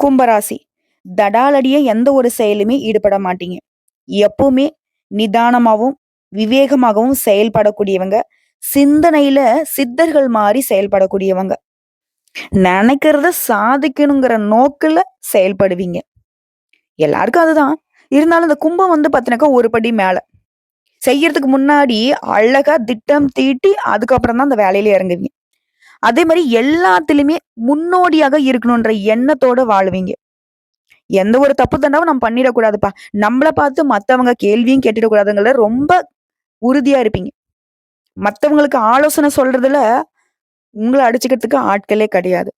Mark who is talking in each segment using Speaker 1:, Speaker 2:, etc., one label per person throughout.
Speaker 1: கும்பராசி. தடாலடிய எந்த ஒரு செயலுமே ஈடுபட மாட்டீங்க. எப்பவுமே நிதானமாகவும் விவேகமாகவும் செயல்படக்கூடியவங்க. சிந்தனையில சித்தர்கள் மாதிரி செயல்படக்கூடியவங்க. நினைக்கிறத சாதிக்கணுங்கிற நோக்குல செயல்படுவீங்க. எல்லாருக்கும் அதுதான். இருந்தாலும் இந்த கும்பம் வந்து பார்த்தினாக்கா ஒரு படி மேல. செய்யறதுக்கு முன்னாடி அழகா திட்டம் தீட்டி அதுக்கப்புறம் தான் அந்த வேலையில இறங்குவீங்க. அதே மாதிரி எல்லாத்துலயுமே முன்னோடியாக இருக்கணுன்ற எண்ணத்தோட வாழுவீங்க. எந்த ஒரு தப்பு தண்டாவும் நம்ம பண்ணிடக்கூடாதுப்பா. நம்மள பார்த்து மற்றவங்க கேள்வியும் கேட்டுடக்கூடாதுங்கள ரொம்ப உறுதியா இருப்பீங்க. மற்றவங்களுக்கு ஆலோசனை சொல்றதுல உங்களை அடிச்சுக்கிறதுக்கு ஆட்களே கிடையாது.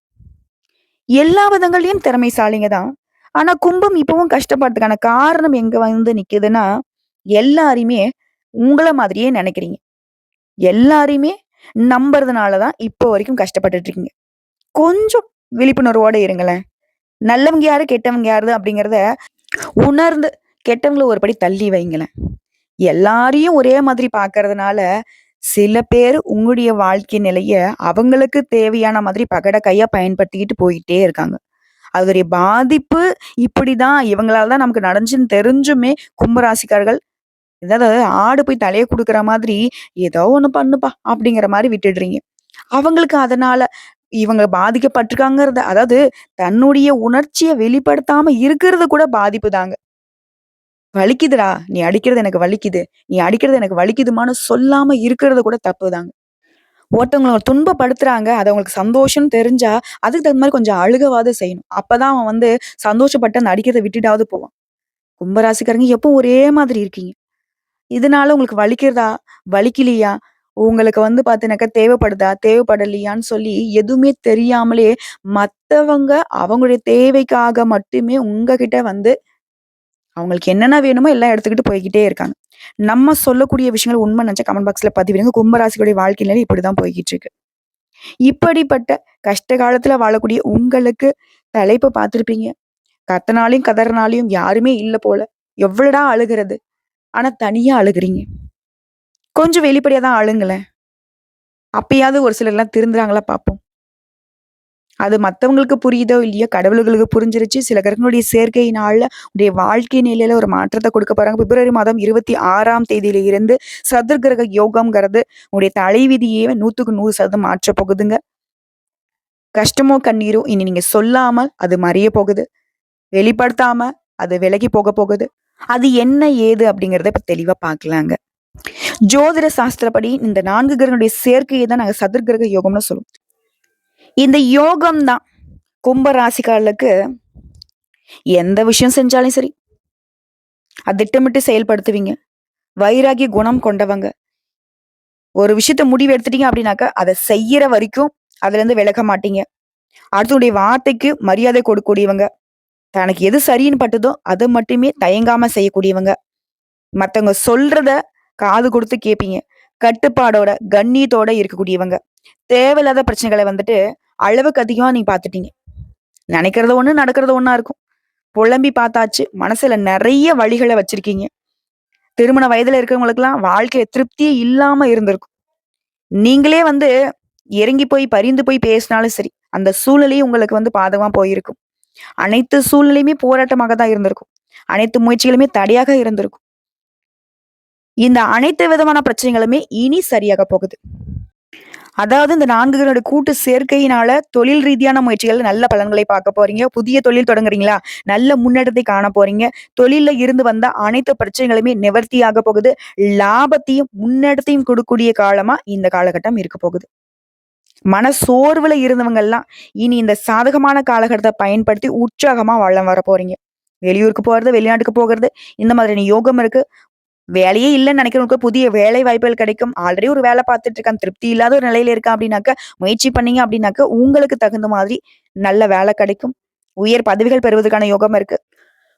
Speaker 1: எல்லா விதங்களையும் திறமைசாலிங்க தான். ஆனா கும்பம் இப்பவும் கஷ்டப்படுறதுக்கான காரணம் எங்க வந்து நிக்குதுன்னா எல்லாரையுமே உங்களை மாதிரியே நினைக்கிறீங்க. எல்லாரையுமே நம்புறதுனால தான் இப்போ வரைக்கும் கஷ்டப்பட்டுட்டு இருக்கீங்க கொஞ்சம் விழிப்புணர்வோடு இருங்களேன். நல்லவங்க யாரு கெட்டவங்க யாரு அப்படிங்கிறத உணர்ந்து கெட்டவங்களை ஒரு படி தள்ளி வைங்களேன். எல்லாரையும் ஒரே மாதிரி பார்க்கறதுனால சில பேர் உங்களுடைய வாழ்க்கை நிலைய அவங்களுக்கு தேவையான மாதிரி பகட கையா பயன்படுத்திக்கிட்டு போயிட்டே இருக்காங்க. அதோடைய பாதிப்பு இப்படிதான் இவங்களால தான் நமக்கு நடஞ்சுன்னு தெரிஞ்சுமே கும்பராசிக்காரர்கள் ஏதாவது ஆடு போய் தலையை கொடுக்குற மாதிரி ஏதோ ஒன்று பண்ணுப்பா அப்படிங்கிற மாதிரி விட்டுடுறீங்க. அவங்களுக்கு அதனால இவங்க பாதிக்கப்பட்டிருக்காங்கிறத அதாவது தன்னுடைய உணர்ச்சியை வெளிப்படுத்தாம இருக்கிறது கூட பாதிப்பு தாங்க. வலிக்குதுடா நீ அடிக்கிறது எனக்கு வலிக்குது நீ அடிக்கிறது எனக்கு வலிக்குதுமான்னு சொல்லாம இருக்கிறது கூட தப்பு தாங்க. ஒருத்தவங்களை துன்பப்படுத்துறாங்க அது அவங்களுக்கு சந்தோஷம் தெரிஞ்சா அதுக்கு தகுந்த மாதிரி கொஞ்சம் அழுகவாது செய்யணும். அப்பதான் அவன் வந்து சந்தோஷப்பட்டு அந்த அடிக்கிறத விட்டுட்டாவது போவான். கும்பராசிக்காரங்க எப்போ ஒரே மாதிரி இருக்கீங்க. இதனால உங்களுக்கு வலிக்கிறதா? வலிக்கலையா? உங்களுக்கு வந்து பாத்தீங்கன்னாக்கா தேவைப்படுதா? தேவைப்படலையான்னு சொல்லி எதுவுமே தெரியாமலே மத்தவங்க அவங்களுடைய தேவைக்காக மட்டுமே உங்ககிட்ட வந்து அவங்களுக்கு என்னென்ன வேணுமோ எல்லாம் எடுத்துக்கிட்டு போய்கிட்டே இருக்காங்க. நம்ம சொல்லக்கூடிய விஷயங்கள் உண்மை நினைச்ச கமெண்ட் பாக்ஸ்ல பதிவிடுங்க. கும்பராசிகளுடைய வாழ்க்கை நிலை இப்படிதான் போய்கிட்டு இருக்கு இப்படிப்பட்ட கஷ்ட காலத்துல வாழக்கூடிய உங்களுக்கு தலைப்பு பார்த்துருப்பீங்க. கத்தனாலையும் கதறனாலையும் யாருமே இல்லை போல. எவ்வளடா அழுகிறது. ஆனா தனியா அழுகுறீங்க. கொஞ்சம் வெளிப்படையா தான் அழுங்களேன். அப்பயாவது ஒரு சிலர்லாம் திருந்துறாங்களா பார்ப்போம் அது மற்றவங்களுக்கு புரியுதோ இல்லையோ கடவுள்களுக்கு புரிஞ்சிருச்சு. சில கிரகங்களுடைய சேர்க்கையினால உடைய வாழ்க்கை நிலையில ஒரு மாற்றத்தை கொடுக்க போறாங்க. பிப்ரவரி மாதம் இருபத்தி ஆறாம் தேதியில இருந்து சதுர் கிரக யோகம்ங்கிறது உடைய தலைவிதியே நூத்துக்கு நூறு சதவீதம் மாற்ற போகுதுங்க. கஷ்டமோ கண்ணீரோ இனி நீங்க சொல்லாமல் அது மறைய போகுது. வெளிப்படுத்தாம அது விலகி போக போகுது. அது என்ன ஏது அப்படிங்கிறத இப்ப தெளிவா பார்க்கலாங்க. ஜோதிட சாஸ்திரப்படி இந்த நான்கு கிரகங்களுடைய சேர்க்கையை தான் நாங்க சதுர்கிரக யோகம்னு சொல்லுவோம். இந்த யோகம் தான் கும்ப ராசிக்காரர்களுக்கு எந்த விஷயம் செஞ்சாலும் சரி அது திட்டமிட்டு செயல்படுத்துவீங்க. வைராகிய குணம் கொண்டவங்க. ஒரு விஷயத்த முடிவு எடுத்துட்டீங்க அப்படின்னாக்கா அதை செய்யற வரைக்கும் அதுல இருந்து விலக மாட்டீங்க. அடுத்தனுடைய வார்த்தைக்கு மரியாதை கொடுக்கக்கூடியவங்க. தனக்கு எது சரின்னு பட்டுதோ அதை மட்டுமே தயங்காம செய்யக்கூடியவங்க. மத்தவங்க சொல்றத காது கொடுத்து கேட்பீங்க கட்டுப்பாடோட கண்ணியத்தோட இருக்கக்கூடியவங்க. தேவையில்லாத பிரச்சனைகளை வந்துட்டு அளவுக்கு அதிகமா நீங்க பாத்துட்டீங்க நினைக்கிறது ஒண்ணு நடக்கிறது ஒன்னா இருக்கும். புலம்பி பார்த்தாச்சு மனசுல நிறைய வழிகளை வச்சிருக்கீங்க. திருமண வயதுல இருக்கிறவங்களுக்குலாம் வாழ்க்கையில திருப்தியே இல்லாம இருந்திருக்கும். நீங்களே வந்து இறங்கி போய் பரிந்து போய் பேசினாலும் சரி அந்த சூழ்நிலையும் உங்களுக்கு வந்து பாதகமா போயிருக்கும். அனைத்து சூழ்நிலையுமே போராட்டமாக தான் இருந்திருக்கும். அனைத்து முயற்சிகளுமே தடையாக இருந்திருக்கும். இந்த அனைத்து விதமான பிரச்சனைகளுமே இனி சரியாக போகுது. அதாவது இந்த நான்குகளுடைய கூட்டு சேர்க்கையினால தொழில் ரீதியான முயற்சிகள் நல்ல பலன்களை பார்க்க போறீங்க. புதிய தொழில் தொடங்குறீங்களா? நல்ல முன்னேற்றத்தை காண போறீங்க. தொழில இருந்து வந்த அனைத்து பிரச்சனைகளுமே நிவர்த்தியாக போகுது. லாபத்தையும் முன்னேற்றத்தையும் கொடுக்கக்கூடிய காலமா இந்த காலகட்டம் இருக்க போகுது. மன சோர்வுல இருந்தவங்கெல்லாம் இனி இந்த சாதகமான காலகட்டத்தை பயன்படுத்தி உற்சாகமா வளம் வர போறீங்க. வெளியூருக்கு போறது வெளிநாட்டுக்கு போகிறது இந்த மாதிரியான யோகம் இருக்கு. வேலையே இல்லைன்னு நினைக்கிறவங்களுக்கு புதிய வேலை வாய்ப்புகள் கிடைக்கும். ஆல்ரெடி ஒரு வேலை பார்த்துட்டு இருக்கான். திருப்தி இல்லாத ஒரு நிலையில இருக்கா அப்படின்னாக்க முயற்சி பண்ணீங்க அப்படின்னாக்க உங்களுக்கு தகுந்த மாதிரி நல்ல வேலை கிடைக்கும். உயர் பதவிகள் பெறுவதற்கான யோகம் இருக்கு.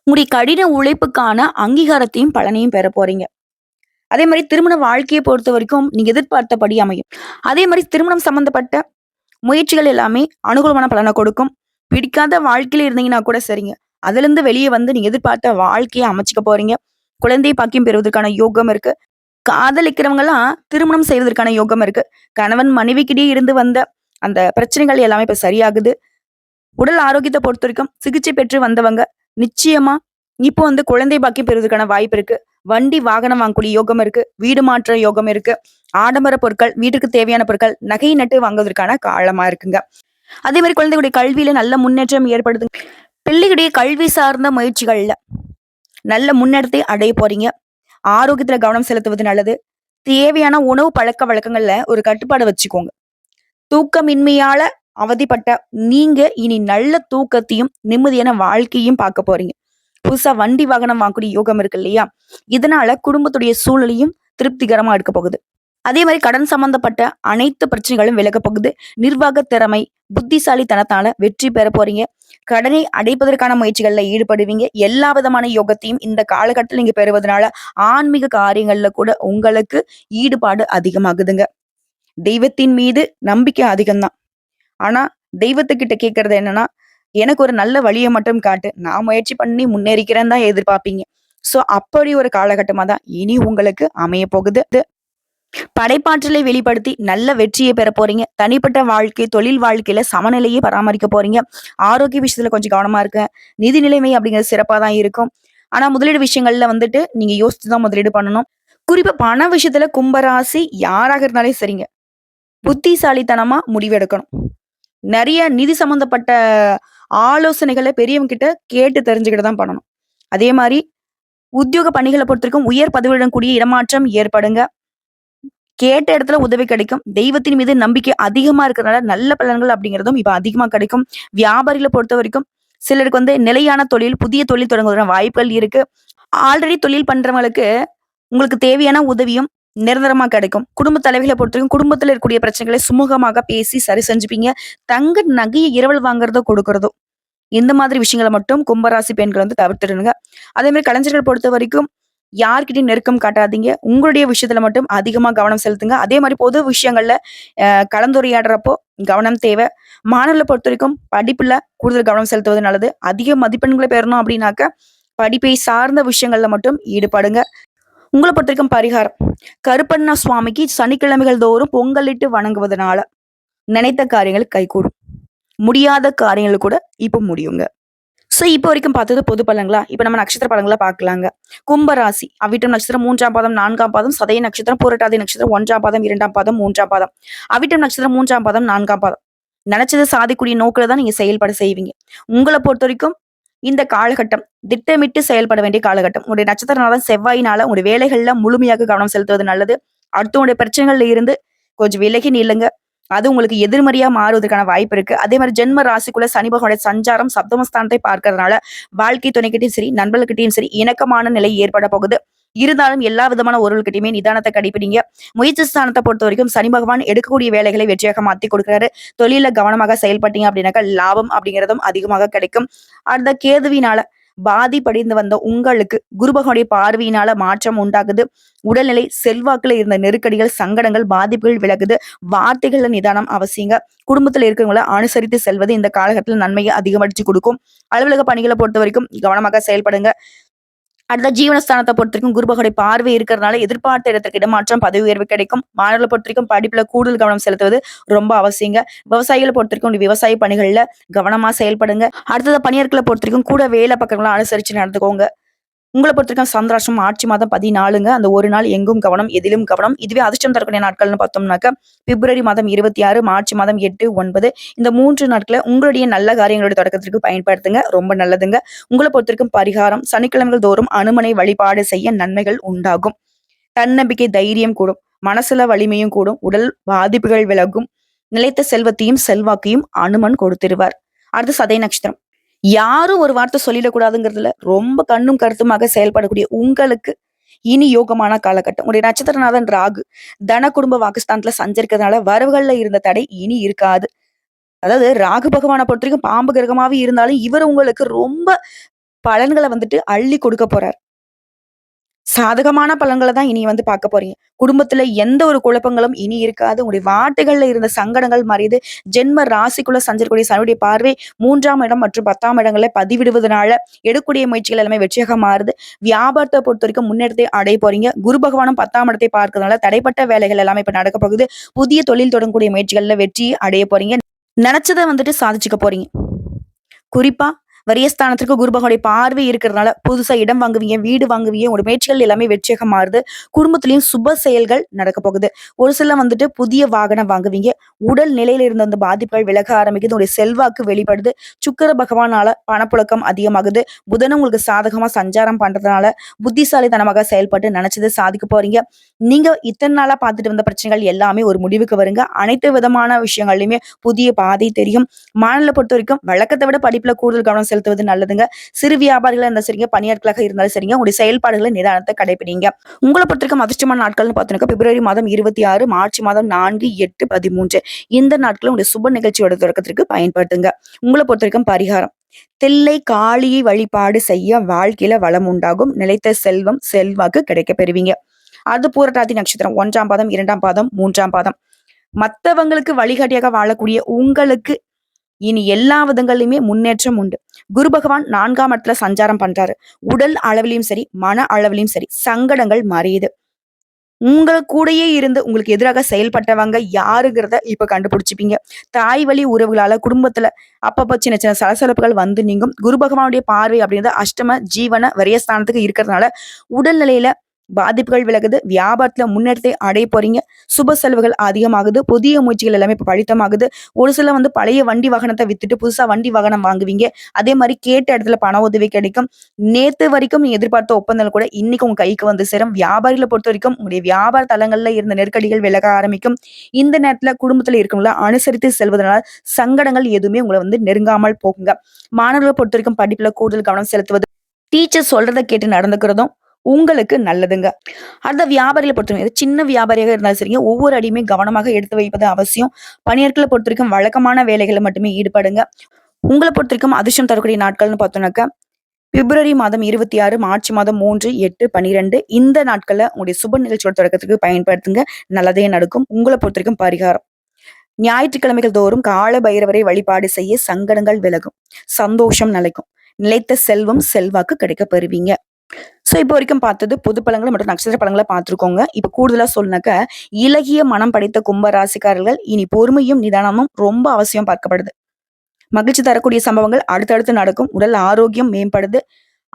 Speaker 1: உங்களுடைய கடின உழைப்புக்கான அங்கீகாரத்தையும் பலனையும் பெற போறீங்க. அதே மாதிரி திருமண வாழ்க்கையை பொறுத்த வரைக்கும் நீங்க எதிர்பார்த்தபடி அமையும். அதே மாதிரி திருமணம் சம்பந்தப்பட்ட முயற்சிகள் எல்லாமே அனுகூலமான பலனை கொடுக்கும். பிடிக்காத வாழ்க்கையில இருந்தீங்கன்னா கூட சரிங்க. அதுலேருந்து வெளியே வந்து நீங்க எதிர்பார்த்த வாழ்க்கையை அமைச்சுக்க போறீங்க. குழந்தை பாக்கியம் பெறுவதற்கான யோகம் இருக்கு. காதலிக்கிறவங்கலாம் திருமணம் செய்வதற்கான யோகம் இருக்கு. கணவன் மனைவிக்கிட்டே இருந்து வந்த அந்த பிரச்சனைகள் எல்லாமே இப்ப சரியாகுது. உடல் ஆரோக்கியத்தை பொறுத்த வரைக்கும் சிகிச்சை பெற்று வந்தவங்க நிச்சயமா இப்போ வந்து குழந்தை பாக்கியம் பெறுவதற்கான வாய்ப்பு இருக்கு. வண்டி வாகனம் வாங்கக்கூடிய யோகம் இருக்கு வீடு மாற்ற யோகம் இருக்கு ஆடம்பர பொருட்கள் வீட்டுக்கு தேவையான பொருட்கள் நகை நட்டு வாங்குவதற்கான காலமா இருக்குங்க. அதே மாதிரி குழந்தைகளுடைய கல்வியில நல்ல முன்னேற்றம் ஏற்படுது. பிள்ளைகளுடைய கல்வி சார்ந்த முயற்சிகள்ல நல்ல முன்னேற்றத்தை அடைய போறீங்க. ஆரோக்கியத்துல கவனம் செலுத்துவது நல்லது. தேவையான உணவு பழக்க வழக்கங்கள்ல ஒரு கட்டுப்பாடு வச்சுக்கோங்க. தூக்கமின்மையால அவதிப்பட்ட நீங்க இனி நல்ல தூக்கத்தையும் நிம்மதியான வாழ்க்கையும் பார்க்க போறீங்க. புதுசா வண்டி வாகனம் வாங்கக்கூடிய யோகம் இருக்கு இல்லையா? இதனால குடும்பத்துடைய சூழலையும் திருப்திகரமா எடுக்க போகுது. அதே மாதிரி கடன் சம்பந்தப்பட்ட அனைத்து பிரச்சனைகளும் விலக போகுது. நிர்வாக திறமை புத்திசாலித்தனத்தால வெற்றி பெற போறீங்க. கடனை அடைப்பதற்கான முயற்சிகள்ல ஈடுபடுவீங்க. எல்லா விதமான யோகத்தையும் இந்த காலகட்டத்தில் நீங்க பெறுவதனால ஆன்மீக காரியங்கள்ல கூட உங்களுக்கு ஈடுபாடு அதிகமாகுதுங்க. தெய்வத்தின் மீது நம்பிக்கை அதிகம்தான். ஆனா தெய்வத்துக்கிட்ட கேட்கறது என்னன்னா எனக்கு ஒரு நல்ல வழியை மட்டும் காட்டு. நான் முயற்சி பண்ணி முன்னேறிக்கிறேன்னு தான் எதிர்பார்ப்பீங்க. சோ அப்படி ஒரு காலகட்டமா தான் இனி உங்களுக்கு அமைய போகுது. படைப்பாற்றலை வெளிப்படுத்தி நல்ல வெற்றியை பெற போறீங்க. தனிப்பட்ட வாழ்க்கை தொழில் வாழ்க்கையில சமநிலையை பராமரிக்க போறீங்க. ஆரோக்கிய விஷயத்துல கொஞ்சம் கவனமா இருக்க. நிதி நிலைமை அப்படிங்கிறது சிறப்பா தான் இருக்கும். ஆனா முதலீடு விஷயங்கள்ல வந்துட்டு நீங்க யோசிச்சு தான் முதலீடு பண்ணணும். குறிப்பா பண விஷயத்துல கும்பராசி யாராக இருந்தாலும் சரிங்க. புத்திசாலித்தனமா முடிவெடுக்கணும். நிறைய நிதி சம்பந்தப்பட்ட ஆலோசனைகளை பெரியவங்க கிட்ட கேட்டு தெரிஞ்சுக்கிட்டு தான் பண்ணணும். அதே மாதிரி உத்தியோக பணிகளை பொறுத்திருக்கும் உயர் பதவியுடன் கூடிய இடமாற்றம் ஏற்படுங்க. கேட்ட இடத்துல உதவி கிடைக்கும். தெய்வத்தின் மீது நம்பிக்கை அதிகமா இருக்கிறதுனால நல்ல பலன்கள் அப்படிங்கிறதும் இப்ப அதிகமா கிடைக்கும். வியாபாரிகளை பொறுத்த வரைக்கும் சிலருக்கு வந்து நிலையான தொழில் புதிய தொழில் தொடங்குவதற்கான வாய்ப்புகள் இருக்கு. ஆல்ரெடி தொழில் பண்றவங்களுக்கு உங்களுக்கு தேவையான உதவியும் நிரந்தரமா கிடைக்கும். குடும்ப தலைவிகளை பொறுத்தவரைக்கும் குடும்பத்துல இருக்கக்கூடிய பிரச்சனைகளை சுமூகமாக பேசி சரி செஞ்சுப்பீங்க. தங்க நகையை இரவல் வாங்குறதோ கொடுக்கறதோ இந்த மாதிரி விஷயங்களை மட்டும் கும்பராசி பெண்கள் வந்து தவிர்த்துடுங்க. அதே மாதிரி கலைஞர்கள் பொறுத்த வரைக்கும் யார்கிட்டையும் நெருக்கம் காட்டாதீங்க. உங்களுடைய விஷயத்துல மட்டும் அதிகமா கவனம் செலுத்துங்க. அதே மாதிரி பொது விஷயங்கள்ல கலந்துரையாடுறப்போ கவனம் தேவை. மாணவர்களை பொறுத்த வரைக்கும் படிப்புல கூடுதல் கவனம் செலுத்துவது நல்லது. அதிக மதிப்பெண்களை பெறணும் அப்படின்னாக்க படிப்பை சார்ந்த விஷயங்கள்ல மட்டும் ஈடுபடுங்க. உங்களை பொறுத்த வரைக்கும் பரிகாரம். கருப்பண்ணா சுவாமிக்கு சனிக்கிழமைகள் தோறும் பொங்கலிட்டு வணங்குவதனால நினைத்த காரியங்கள் கைகூடும். முடியாத காரியங்கள் கூட இப்போ முடியுங்க. சோ இப்போ வரைக்கும் பார்த்தது பொது பலங்களா இப்ப நம்ம நட்சத்திர பலங்களை பார்க்கலாங்க. கும்பராசி அவிட்டம் நட்சத்திரம் மூன்றாம் பாதம் நான்காம் பாதம் சதய நட்சத்திரம் பூரட்டாதி நட்சத்திரம் ஒன்றாம் பாதம் இரண்டாம் பாதம் மூன்றாம் பாதம். அவிட்டம் நட்சத்திரம் மூன்றாம் பாதம் நான்காம் பாதம். நினைச்சதை சாதிக்கூடிய நோக்கில தான் நீங்க செயல்பட செய்வீங்க. உங்களை பொறுத்த வரைக்கும் இந்த காலகட்டம் திட்டமிட்டு செயல்பட வேண்டிய காலகட்டம். உங்களுடைய நட்சத்திரனால செவ்வாயினால உங்களுடைய வேலைகள்ல முழுமையாக கவனம் செலுத்துவது நல்லது. அடுத்தவங்களுடைய பிரச்சனைகள்ல இருந்து கொஞ்சம் விலகி நில்லுங்க. அது உங்களுக்கு எதிர்மறையா மாறுவதற்கான வாய்ப்பு இருக்கு. அதே மாதிரி ஜென்ம ராசிக்குள்ள சனி பகவானுடைய சஞ்சாரம் சப்தமஸ்தானத்தை பார்க்கறதுனால வாழ்க்கை துணைக்கிட்டையும் சரி நண்பர்கிட்டையும் சரி இணக்கமான நிலை ஏற்பட போகுது. இருந்தாலும் எல்லா விதமான ஒருவர்கிட்டயுமே நிதானத்தை கடைபிடிங்க. முயற்சி ஸ்தானத்தை பொறுத்த வரைக்கும் சனி பகவான் எடுக்கக்கூடிய வேலைகளை வெற்றியாக மாத்தி கொடுக்குறாரு. தொழில கவனமாக செயல்பட்டீங்க அப்படின்னாக்கா லாபம் அப்படிங்கிறதும் அதிகமாக கிடைக்கும். அந்த கேதுவினால பாதிப்படைந்து வந்த உங்களுக்கு குரு பகவானுடைய பார்வையினால மாற்றம் உண்டாகுது. உடல்நிலை செல்வாக்குல இருந்த நெருக்கடிகள் சங்கடங்கள் பாதிப்புகள் விலகுது. வார்த்தைகள்ல நிதானம் அவசியங்க. குடும்பத்துல இருக்கிறவங்கள அனுசரித்து செல்வது இந்த காலகட்டத்தில் நன்மையை அதிகமடிச்சு கொடுக்கும். அலுவலக பணிகளை பொறுத்த வரைக்கும் கவனமாக செயல்படுங்க. அடுத்த ஜீவனஸ்தானத்தை பொறுத்த வரைக்கும் குருபகோடைய பார்வை இருக்கிறதுனால எதிர்பார்த்த இடத்துக்கு இடமாற்றம் பதவி உயர்வு கிடைக்கும். மாணவர்களை பொறுத்த வரைக்கும் படிப்புல கூடுதல் கவனம் செலுத்துவது ரொம்ப அவசியங்க. விவசாயிகளை பொறுத்த வரைக்கும் விவசாய பணிகள்ல கவனமா செயல்படுங்க. அடுத்தது பணியாட்களை பொறுத்த வரைக்கும் கூட வேலை பக்கங்களை அனுசரிச்சு நடந்துக்கோங்க. உங்களை பொறுத்திருக்க சந்திராஷ்டம் ஆட்சி மாதம் பதினாலுங்க. அந்த ஒரு நாள் எங்கும் கவனம் எதிலும் கவனம். இதுவே அதிர்ஷ்டம் தரக்கூடிய நாட்கள்னு பார்த்தோம்னாக்க பிப்ரவரி மாதம் இருபத்தி ஆறு மார்ச் மாதம் எட்டு ஒன்பது. இந்த மூன்று நாட்களை உங்களுடைய நல்ல காரியங்களுடைய தொடக்கத்திற்கு பயன்படுத்துங்க. ரொம்ப நல்லதுங்க. உங்களை பொறுத்திருக்கும் பரிகாரம் சனிக்கிழமைகள் தோறும் அனுமனை வழிபாடு செய்ய நன்மைகள் உண்டாகும். தன்னம்பிக்கை தைரியம் கூடும். மனசுல வலிமையும் கூடும். உடல் பாதிப்புகள் விலகும். நிலைத்த செல்வத்தையும் செல்வாக்கையும் அனுமன் கொடுத்திருவார். அடுத்து சதய நட்சத்திரம். யாரும் ஒரு வார்த்தை சொல்லிடக்கூடாதுங்கிறதுல ரொம்ப கண்ணும் கருத்துமாக செயல்படக்கூடிய உங்களுக்கு இனி யோகமான காலகட்டம். உடைய நட்சத்திரநாதன் ராகு தன குடும்ப வாக்குஸ்தானத்துல சஞ்சரிக்கிறதுனால வரவுகள்ல இருந்த தடை இனி இருக்காது. அதாவது ராகு பகவானை பொறுத்த வரைக்கும் பாம்பு கிரகமாவே இருந்தாலும் இவர் உங்களுக்கு ரொம்ப பலன்களை வந்துட்டு அள்ளி கொடுக்க போறார். சாதகமான பலன்களை தான் இனி வந்து பார்க்க போறீங்க. குடும்பத்துல எந்த ஒரு குழப்பங்களும் இனி இருக்காது. உங்களுடைய வார்த்தைகள்ல இருந்த சங்கடங்கள் மறைந்து ஜென்ம ராசிக்குள்ள சஞ்சரிக்கூடிய சனுடைய பார்வை மூன்றாம் இடம் மற்றும் பத்தாம் இடங்களை பதிவிடுவதனால எடுக்கூடிய முயற்சிகள் எல்லாமே வெற்றியாக மாறுது. வியாபாரத்தை பொறுத்த வரைக்கும் முன்னேற்றத்தை அடைய போறீங்க. குரு பகவானும் பத்தாம் இடத்தை பார்க்கறதுனால தடைப்பட்ட வேலைகள் எல்லாமே இப்ப நடக்க போகுது. புதிய தொழில் தொடங்கக்கூடிய முயற்சிகள்ல வெற்றி அடைய போறீங்க. நினைச்சதை வந்துட்டு சாதிச்சுக்க போறீங்க. குறிப்பா வரியஸ்தானத்திற்கு குரு பகவானுடைய பார்வை இருக்கிறதுனால புதுசா இடம் வாங்குவீங்க வீடு வாங்குவீங்க உங்களோட முயற்சிகள் எல்லாமே வெற்றியாக மாறுது. குடும்பத்திலையும் சுப செயல்கள் நடக்க போகுது. ஒரு சில வந்துட்டு புதிய வாகனம் வாங்குவீங்க. உடல் நிலையில இருந்த அந்த பாதிப்புகள் விலக ஆரம்பிக்குது. உங்களுடைய செல்வாக்கு வெளிப்படுது. சுக்கர பகவானால பணப்புழக்கம் அதிகமாகுது. புதனும் உங்களுக்கு சாதகமா சஞ்சாரம் பண்றதுனால புத்திசாலித்தனமாக செயல்பட்டு நினைச்சது சாதிக்க போறீங்க. நீங்க இத்தனை நாளா பார்த்துட்டு வந்த பிரச்சனைகள் எல்லாமே ஒரு முடிவுக்கு வருங்க. அனைத்து விதமான விஷயங்கள்லையுமே புதிய பாதை தெரியும். மாநில பொறுத்த வரைக்கும் வழக்கத்தை விட படிப்புல கூடுதல் கவனம் செலுத்துவது நல்லதுங்க. சிறு வியாபாரிகளா இருந்தாலும் சரிங்க பணியாட்களாக இருந்தாலும் சரிங்க உங்களுடைய செயல்பாடுகளை நிதானத்தை கடைபிடிங்க உங்களை பொறுத்த வரைக்கும் அதிர்ஷ்டமான நாட்கள்னு பார்த்தீங்கன்னா பிப்ரவரி மாதம் இருபத்தி ஆறு மார்ச் மாதம் நான்கு எட்டு பதிமூன்று. இந்த நாட்களும் உங்களுடைய சுப நிகழ்ச்சியோட தொடக்கத்திற்கு பயன்படுத்துங்க. உங்களை பொறுத்த வரைக்கும் பரிகாரம். தில்லை காளியை வழிபாடு செய்ய வாழ்க்கையில வளம் உண்டாகும். நிலைத்த செல்வம் செல்வாக்கு கிடைக்க பெறுவீங்க. அது பூரட்டாதி நட்சத்திரம். ஒன்றாம் பாதம் இரண்டாம் பாதம் மூன்றாம் பாதம். மற்றவங்களுக்கு வழிகாட்டியாக வாழக்கூடிய உங்களுக்கு இனி எல்லா விதங்களிலுமே முன்னேற்றம் உண்டு. குரு பகவான் நான்காம் இடத்துல சஞ்சாரம் பண்றாரு. உடல் அளவிலையும் சரி மன அளவிலையும் சரி சங்கடங்கள் மறையுது. உங்கள் கூடயே இருந்து உங்களுக்கு எதிராக செயல்பட்டவங்க யாருங்கிறத இப்ப கண்டுபிடிச்சிப்பீங்க. தாய் வழி உறவுகளால குடும்பத்துல அப்பப்போ சின்ன சின்ன சலசலப்புகள் வந்து நீங்கும். குரு பகவானுடைய பார்வை அப்படிங்கிறது அஷ்டம ஜீவன வரியஸ்தானத்துக்கு இருக்கிறதுனால உடல்நிலையில பாதிப்புகள் விலகுது. வியாபாரத்தில் முன்னேற்றத்தை அடைய போறீங்க. சுப செலவுகள் அதிகமாகுது. புதிய முயற்சிகள் எல்லாமே இப்போ பழித்தமாகுது ஒரு சில வந்து பழைய வண்டி வாகனத்தை வித்துட்டு புதுசாக வண்டி வாகனம் வாங்குவீங்க. அதே மாதிரி கேட்ட இடத்துல பண உதவி கிடைக்கும். நேற்று வரைக்கும் நீ எதிர்பார்த்த ஒப்பந்தங்கள் கூட இன்னைக்கு உங்க கைக்கு வந்து சேரும். வியாபாரிகளை பொறுத்த வரைக்கும் உங்களுடைய வியாபார தளங்கள்ல இருந்த நெருக்கடிகள் விலக ஆரம்பிக்கும். இந்த நேரத்தில் குடும்பத்தில் இருக்கவங்கள அனுசரித்து செல்வதனால சங்கடங்கள் எதுவுமே உங்களை வந்து நெருங்காமல் போகுங்க. மாணவர்களை பொறுத்த வரைக்கும் படிப்புல கூடுதல் கவனம் செலுத்துவது. டீச்சர் சொல்றதை கேட்டு நடந்துக்கிறதும் உங்களுக்கு நல்லதுங்க. அந்த வியாபாரிகளை பொறுத்தவரை சின்ன வியாபாரியாக இருந்தாலும் சரிங்க ஒவ்வொரு அடியுமே கவனமாக எடுத்து வைப்பது அவசியம். பணியாட்களை பொறுத்த வரைக்கும் வழக்கமான வேலைகளை மட்டுமே ஈடுபடுங்க. உங்களை பொறுத்த வரைக்கும் அதிர்ஷ்டம் தரக்கூடிய நாட்கள்னு பார்த்தோம்னாக்கா பிப்ரவரி மாதம் இருபத்தி ஆறு மார்ச் மாதம் மூன்று எட்டு பனிரெண்டு இந்த நாட்களில் உங்களுடைய சுப நிகழ்ச்சியோட தொடக்கத்துக்கு பயன்படுத்துங்க. நல்லதே நடக்கும். உங்களை பொறுத்த வரைக்கும் பரிகாரம். ஞாயிற்றுக்கிழமைகள் தோறும் கால பைரவரை வழிபாடு செய்ய சங்கடங்கள் விலகும். சந்தோஷம் நிலைக்கும். நிலைத்த செல்வம் செல்வாக்கு கிடைக்க பெறுவீங்க. ஸோ இப்போ வரைக்கும் பார்த்தது பொது பழங்களை மற்றும் நட்சத்திர பழங்களை பார்த்துருக்கோங்க. இப்போ கூடுதலாக சொல்லினாக்க இலகிய மனம் படைத்த கும்ப ராசிக்காரர்கள் இனி பொறுமையும் நிதானமும் ரொம்ப அவசியம் பார்க்கப்படுது. மகிழ்ச்சி தரக்கூடிய சம்பவங்கள் அடுத்தடுத்து நடக்கும். உடல் ஆரோக்கியம் மேம்படுது.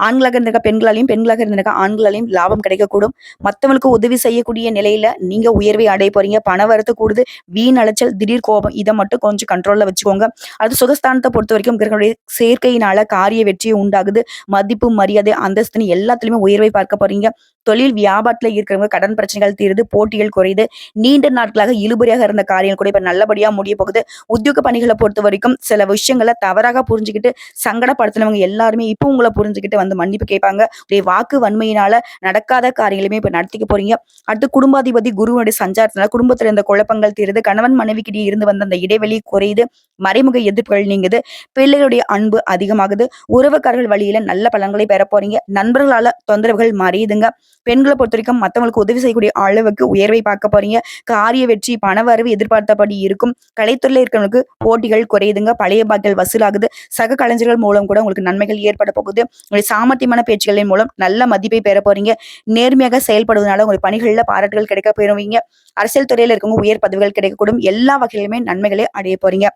Speaker 1: ஆண்களாக இருந்திருக்க பெண்களாலையும் பெண்களாக இருந்திருக்க ஆண்களாலையும் லாபம் கிடைக்கக்கூடும். மற்றவங்களுக்கு உதவி செய்யக்கூடிய நிலையில நீங்க உயர்வை அடைய போறீங்க. பண வரத்து கூடுது. வீண் அலைச்சல் திடீர் கோபம் இதை மட்டும் கொஞ்சம் கண்ட்ரோல்ல வச்சுக்கோங்க. அது சுகஸ்தானத்தை பொறுத்த வரைக்கும் கிரகங்களுடைய சேர்க்கையினால காரிய வெற்றியை உண்டாகுது. மதிப்பு மரியாதை அந்தஸ்துன்னு எல்லாத்துலயுமே உயர்வை பார்க்க போறீங்க. தொழில் வியாபாரத்தில் இருக்கிறவங்க கடன் பிரச்சனைகள் தீருது போட்டிகள் குறையுது. நீண்ட நாட்களாக இழுபறியாக இருந்த காரியங்கள் கூட இப்போ நல்லபடியாக முடிய போகுது. உத்தியோக பணிகளை பொறுத்த வரைக்கும் சில விஷயங்களை தவறாக புரிஞ்சுக்கிட்டு சங்கடப்படுத்தினவங்க எல்லாருமே இப்போ உங்களை புரிஞ்சுக்கிட்டு வந்து மன்னிப்பு கேட்பாங்க. உடைய வாக்கு வன்மையினால நடக்காத காரியங்களுமே இப்போ நடத்திக்க போறீங்க. அடுத்து குடும்பாதிபதி குருவனுடைய சஞ்சாரத்தினால குடும்பத்தில் இருந்த குழப்பங்கள் தீருது. கணவன் மனைவிக்கிட்டே இருந்து வந்த அந்த இடைவெளி குறையுது. மறைமுக எதிர்ப்புகள் நீங்குது. பிள்ளைகளுடைய அன்பு அதிகமாகுது. உறவுக்காரர்கள் வழியில நல்ல பலன்களை பெற போறீங்க. நண்பர்களால தொந்தரவுகள் மறையுதுங்க. பெண்களை பொறுத்த வரைக்கும் மற்றவங்களுக்கு உதவி செய்யக்கூடிய அளவுக்கு உயர்வை பார்க்க போறீங்க. காரிய வெற்றி பணவரவு எதிர்பார்த்தபடி இருக்கும். கலைத்துறையில் இருக்கிறவங்களுக்கு போட்டிகள் குறையுதுங்க. பழைய பாக்கிகள் வசூலாகுது. சக கலைஞர்கள் மூலம் கூட உங்களுக்கு நன்மைகள் ஏற்பட போகுது. உங்களுடைய சாமர்த்தியமான பேச்சுகளின் மூலம் நல்ல மதிப்பை பெற போறீங்க. நேர்மையாக செயல்படுவதனால உங்களுக்கு பணிகளில் பாராட்டுகள் கிடைக்க போயிருவீங்க அரசியல் துறையில் இருக்கவங்க உயர் பதவிகள் கிடைக்கக்கூடும். எல்லா வகையிலுமே நன்மைகளை அடைய போறீங்க.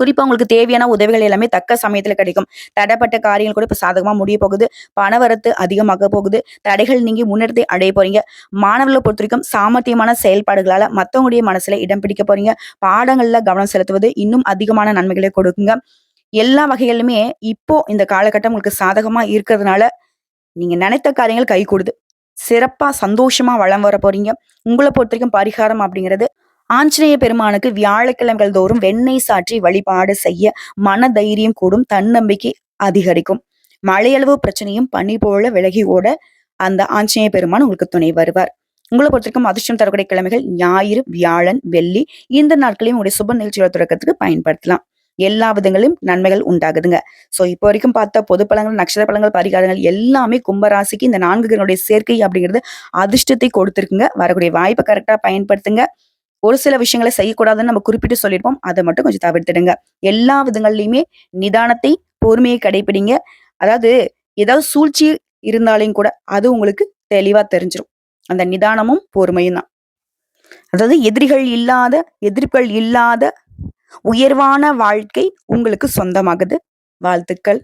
Speaker 1: குறிப்பா உங்களுக்கு தேவையான உதவிகள் எல்லாமே தக்க சமயத்துல கிடைக்கும். தடைப்பட்ட காரியங்கள் கூட இப்ப சாதகமா முடிய போகுது. பணவரத்து அதிகமாக போகுது. தடைகள் நீங்கள் முன்னெடுத்து அடைய போறீங்க. மாணவர்களை பொறுத்த வரைக்கும் சாமர்த்தியமான செயல்பாடுகளால மத்தவங்களுடைய மனசுல இடம் பிடிக்க போறீங்க. பாடங்கள்ல கவனம் செலுத்துவது இன்னும் அதிகமான நன்மைகளை கொடுக்குங்க. எல்லா வகைகளிலுமே இப்போ இந்த காலகட்டம் உங்களுக்கு சாதகமா இருக்கிறதுனால நீங்க நினைத்த காரியங்கள் கை கூடுது. சிறப்பா சந்தோஷமா வளம் வர போறீங்க. உங்களை பொறுத்த வரைக்கும் பரிகாரம் அப்படிங்கிறது ஆஞ்சநேய பெருமானுக்கு வியாழக்கிழமைகள் தோறும் வெண்ணெய் சாற்றி வழிபாடு செய்ய மன தைரியம் கூடும் தன்னம்பிக்கை அதிகரிக்கும். மழையளவு பிரச்சனையும் பனி போல விலகி ஓட அந்த ஆஞ்சநேய பெருமான் உங்களுக்கு துணை வருவார். உங்களை பொறுத்திருக்கும் அதிர்ஷ்டம் தரக்கூடிய கிழமைகள் ஞாயிறு வியாழன் வெள்ளி. இந்த நாட்களையும் உங்களுடைய சுப நிகழ்ச்சியோட தொடக்கத்துக்கு பயன்படுத்தலாம். எல்லா விதங்களையும் நன்மைகள் உண்டாகுதுங்க. சோ இப்போ வரைக்கும் பார்த்த பொது பழங்கள் நட்சத்திர பழங்கள் பரிகாரங்கள் எல்லாமே கும்பராசிக்கு இந்த நான்கு சேர்க்கை அப்படிங்கிறது அதிர்ஷ்டத்தை கொடுத்துருக்குங்க. வரக்கூடிய வாய்ப்பை கரெக்டா பயன்படுத்துங்க. ஒரு சில விஷயங்களை செய்யக்கூடாதுன்னு நம்ம குறிப்பிட்டு சொல்லியிருப்போம். அதை மட்டும் கொஞ்சம் தவிர்த்துடுங்க. எல்லா விதங்கள்லையுமே நிதானத்தை பொறுமையை கடைபிடிங்க அதாவது ஏதாவது சூழ்ச்சி இருந்தாலையும் கூட அது உங்களுக்கு தெளிவா தெரிஞ்சிடும் அந்த நிதானமும் பொறுமையும் தான். அதாவது எதிரிகள் இல்லாத எதிர்ப்புகள் இல்லாத உயர்வான வாழ்க்கை உங்களுக்கு சொந்தமாகுது. வாழ்த்துக்கள்.